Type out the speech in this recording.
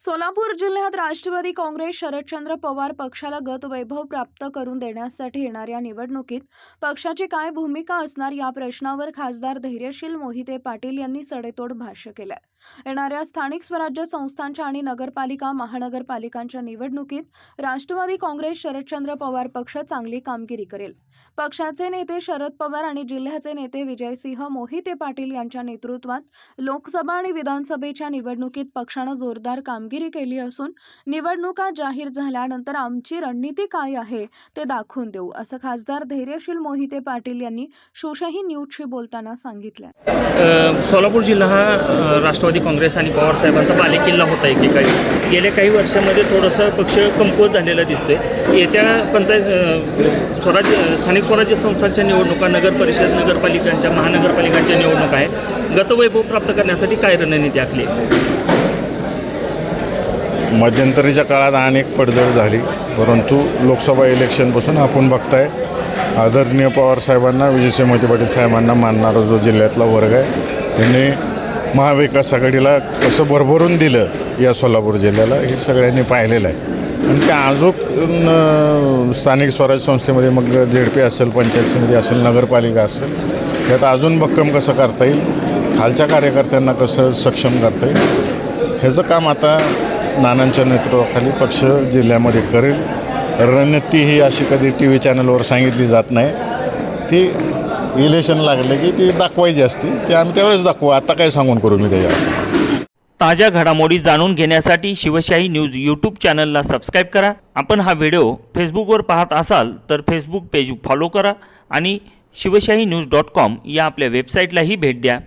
सोलापूर जिल्ह्यात राष्ट्रवादी काँग्रेस शरदचंद्र पवार पक्षाला गत वैभव प्राप्त करून देण्यासाठी येणाऱ्या निवडणुकीत पक्षाची काय भूमिका असणार या प्रश्नावर खासदार धैर्यशील मोहिते पाटील यांनी सडेतोड भाष्य केलंय. येणाऱ्या स्थानिक स्वराज्य संस्थांच्या आणि नगरपालिका महानगरपालिकांच्या निवडणुकीत राष्ट्रवादी काँग्रेस शरदचंद्र पवार पक्ष चांगली कामगिरी करेल. पक्षाचे नेते शरद पवार आणि जिल्ह्याचे नेते विजयसिंह मोहिते पाटील यांच्या नेतृत्वात लोकसभा आणि विधानसभेच्या निवडणुकीत पक्षानं जोरदार कामगिरी केली असून निवडणुका जाहीर झाल्यानंतर आमची रणनीती काय आहे ते दाखवून देऊ असं खासदार धैर्यशील मोहिते पाटील यांनी शोशाही न्यूजशी बोलताना सांगितलं. सोलापूर जिल्हा हा राष्ट्रवादी काँग्रेस आणि पवारसाहेबांचा बालेकिल्ला होता एकेकाळी. गेल्या काही वर्षामध्ये थोडंसं पक्ष कमकुवत झालेला दिसतोय. येत्या पंचायत स्वराज्य स्थानिक स्वराज्य संस्थांच्या निवडणुका नगर परिषद नगरपालिकांच्या महानगरपालिकांच्या निवडणुका आहेत. गतवैभव प्राप्त करण्यासाठी काय रणनीती आखली मध्यंतरीच्या काळात अनेक पडझड झाली. परंतु लोकसभा इलेक्शनपासून आपण बघताय आदरणीय पवार साहेबांना विजयसिंह मोहिते पाटील साहेबांना मानणारा जो जिल्ह्यातला वर्ग आहे त्यांनी महाविकास आघाडीला कसं भरभरून दिलं या सोलापूर जिल्ह्याला हे सगळ्यांनी पाहिलेलं आहे. आणि त्या अजून स्थानिक स्वराज्य संस्थेमध्ये मग झेड पी असेल पंचायत समिती असेल नगरपालिका असेल त्यात अजून भक्कम कसं करता येईल खालच्या कार्यकर्त्यांना कसं सक्षम करता येईल ह्याचं काम आता नानांच्या नेतृत्वाखाली पक्ष जिल्ह्यामध्ये करेल. रणनीती ही अशी कधी टी व्ही चॅनलवर सांगितली जात नाही. ती इलेक्शन लागले की ती दाखवायची असते. ते आम्ही त्यावेळेस दाखवू. आता काय सांगून करू मी त्याच्यावर? ताज्या घडामोडी जाणून घेण्यासाठी शिवशाही न्यूज यूट्यूब चॅनलला सबस्क्राईब करा. आपण हा व्हिडिओ फेसबुकवर पाहत असाल तर फेसबुक पेज फॉलो करा आणि शिवशाही न्यूज डॉट कॉम या आपल्या वेबसाईटलाही भेट द्या.